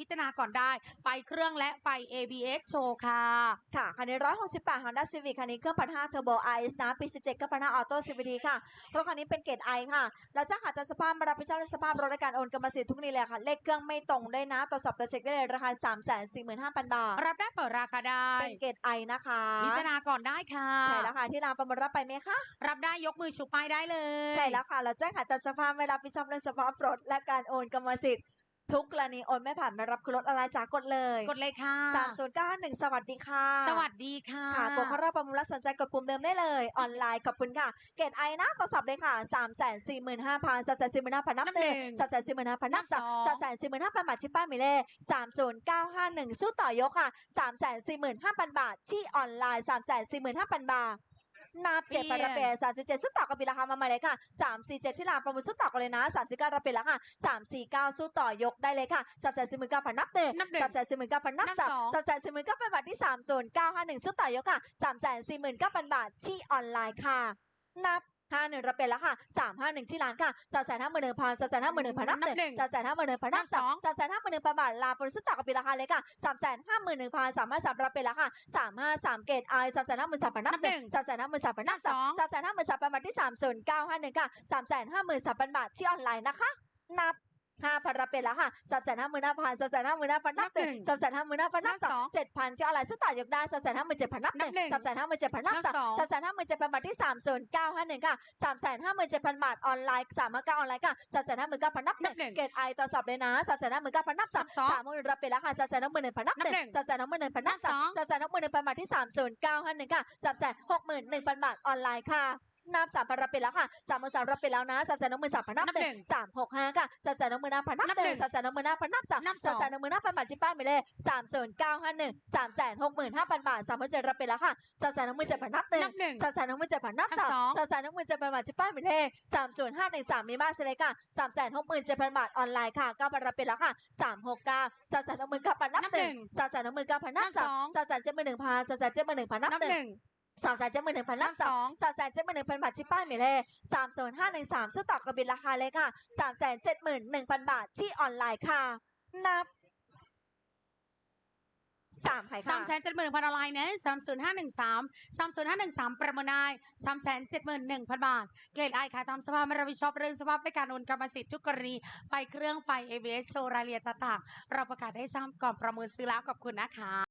พิจารณาก่อนได้ ไฟเครื่องและไฟ ABS โชว์ค่ะ ค่ะคันนี้168 Honda Civic คันนี้เครื่องพันห้าเทอร์โบ IS นะปี 17 ก็พันห้าออโต้ CVT ค่ะรถคันนี้เป็นเกรด I ค่ะแล้วเจ้าค่ะจะสภาพมารับผิดชอบในสภาพรถในการโอนกรรมสิทธิ์ทุกนี่เลยค่ะ เลขเครื่องไม่ตรงด้วยนะตรวจสอบตัวเช็คได้เลยราคา 345,000 บาท รับได้เปิดราคาได้ เป็นเกรด I นะคะ พิจารณาก่อนได้ค่ะ ใช่แล้วค่ะที่ร้านประมูลรับไปไหมคะ รับได้ยกมือชูป้ายได้เลย ใช่แล้วค่ะ เราแจ้งค่ะจัดสภาพไม่รับผิดชอบในสภาพรถและการโอนกรรมสิทธิ์ ทุกกรณีโอนไม่ผ่านมารับคือรถอะไรจากกดเลยกดเลยค่ะสามศูนย์เก้าห้าหนึ่งสวัสดีค่ะ สวัสดีค่ะค่ะกดเข้ารอบประมูลและสนใจกดปุ่มเดิมได้เลย ออนไลน์ขอบคุณค่ะ เกรดไอนะตรวจสอบเลยค่ะสามแสนสี่หมื่นห้าพันสามแสนสี่หมื่นห้าพันนับหนึ่งสามแสนสี่หมื่นห้าพันนับสองสามแสนสี่หมื่นห้าพันบาทชิปป้ายหมิเล่สามศูนย์เก้าห้าหนึ่งสู้ต่อยกค่ะสามแสนสี่หมื่นห้าพันบาทที่ออนไลน์สามแสนสี่หมื่นห้าพันบาท นับเจ็ดปรับเปลี่ยนสามสิบเจ็ดสู้ต่อกับปีราคามาใหม่เลยค่ะสามสี่เจ็ดที่ลานประมูลสู้ต่อกันเลยนะสามสี่เก้ารับเป็นแล้วค่ะสามสี่เก้าสู้ต่อยกได้เลยค่ะสามแสนสี่หมื่นเก้าพันนับหนึ่งนับหนึ่งสามแสนสี่หมื่นเก้าพันนับนับสองสองสามแสนสี่หมื่นเก้าพันบาทที่สามศูนย์เก้าห้าหนึ่งสู้ต่อยกค่ะสามแสนสี่หมื่นเก้าพันบาทที่ออนไลน์ค่ะ นับ ห้าหนึ่งรับเป็นแล้วค่ะสามห้าหนึ่งที่ร้านค่ะสามแสนห้าหมื่นหนึ่งพันสามแสนห้าหมื่นหนึ่งพันนับหนับหนึ่นึ่งงสามแสนห้าหมื่นหนึ่งพันนับสองนับสองสามแสนห้าหมื่นหนึ่งพันบาทลาบริสุทธิ์ต่อกับปีราคาเลยค่ะสามแสนห้าหมื่นหนึ่งพันสามห้าสามรับเป็นแล้วค่ะสามห้าสามเกตไอสามแสนห้าหมื่นสามพันนับหนึ่งสามแสนห้าหมื่นสามพันนับสองสามแสนห้าหมื่นสามพันบาทที่สามศูนย์เก้าห้าหนึ่งค่ะสามแสนห้าหมื่นสามพันบาทที่ออนไลน์นะคะ นับ ห้าพันรับเป็นแล้วค่ะสามแสนห้าหมื่นห้าพันสามแสนห้าหมื่นห้าพันนับหนึ่งสามแสนห้าหมื่นห้าพันนับสองเจ็ดพันที่ออนไลน์ซึ่งต่อยกได้สามแสนห้าหมื่นเจ็ดพันนับหนึ่งสามแสนห้าหมื่นเจ็ดพันนับสองสามแสนห้าหมื่นเจ็ดพันบาทที่สามศูนย์เก้าห้าหนึ่งค่ะสามแสนห้าหมื่นเจ็ดพันบาทออนไลน์สามห้าเก้าออนไลน์ค่ะสามแสนห้าหมื่นเก้าพันนับหนึ่งเกตไอต่อสอบเลยนะสามแสนห้าหมื่นเก้าพันนับสองสองสามหมื่นรับเป็นแล้วค่ะสามแสนห้าหมื่นหนึ่งพันนับหนึ่งสามแสนห้าหมื่นหนึ่งพันนับสองสามแสนห้าหมื่นหนึ่งพันบาทที่สามศูนย์เก้าห้าหนึ่งค่ะสามแสนหกหมื่นหนึ่งพันบาทออนไลน์ค่ะ นับสามพันรับไปแล้วค่ะสามหมื่นสามรับไปแล้วนะสามแสนหนึ่งหมื่นสามพันนับนับหหนึ่นึ่งงสามหกห้าค่ะสามแสนหนึ่งหมื่นห้าพันนับนับหหนึ่นึ่งงสามแสนหนึ่งหมื่นห้าพันนับสามนับสสาอมงแสนหนึ่งหมื่นห้าพันบาทที่ป้ายไปเลยสามศูนย์เก้าห้าหนึ่งสามแสนหกหมื่นห้าพันบาทสามพันเจ็ดรับไปแล้วค่ะสามแสนหนึ่งหมื่นเจ็ดพันนับหนึ่งนับหนึ่งสามแสนหนึ่งหมื่นเจ็ดพันนับนับสองสองสามแสนหนึ่งหมื่นเจ็ดพันบาทที่ป้ายไปเลยสามศูนย์ห้าหนึ่งสามมีบ้านเลยค่ะสามแสนหกหมื่นเจ็ดพันบาทออนไลน์ค่ะเก้าพันรับไปแล้วค่ะสามหกเก้าสามแสนหนึ่งหมื่นเก้าพันนับนับหหนึ่นึ่งงสามแสนหนึ่งหมื่นเก้าพันนับนับสสอองงสามแสนเจ็ดหมื่นหนึ่งพันสามแสนเจ็ดหมื่นหนึ่งพันนับนับหหนึ่งนึ่ง สามแสนเจ็ดหมื่นหนึ่งพันนันับบสสอองงสามแสนเจ็ดหมื่นหนึ่งพันบาทชิปป้ายหมีเลสามศูนย์ห้าหนึ่งสามซื้อต่อกับบินราคาเลยค่ะสามแสนเจ็ดหมื่นหนึ่งพันบาทที่ออนไลน์ค่ะ นับสามไผ่สาค่ะมแสนเจ็ดหมื่นพันออนไลน์เนี่ยสามศูนย์ห้าหนึ่งสามสามศูนย์ห้าหนึ่งสามประเมินได้สามแสนเจ็ดหมื่นหนึ่งพันบาท เกรดไอค่ะตามสภาพไม่รับผิดชอบเรื่องสภาพในการโอนกรรมสิทธิ์ทุกกรณี ไฟเครื่องไฟ ABS โชว์รายละเอียดต่างๆเราประกาศให้ทราบก่อนประเมินซื้อแล้วขอบคุณนะคะ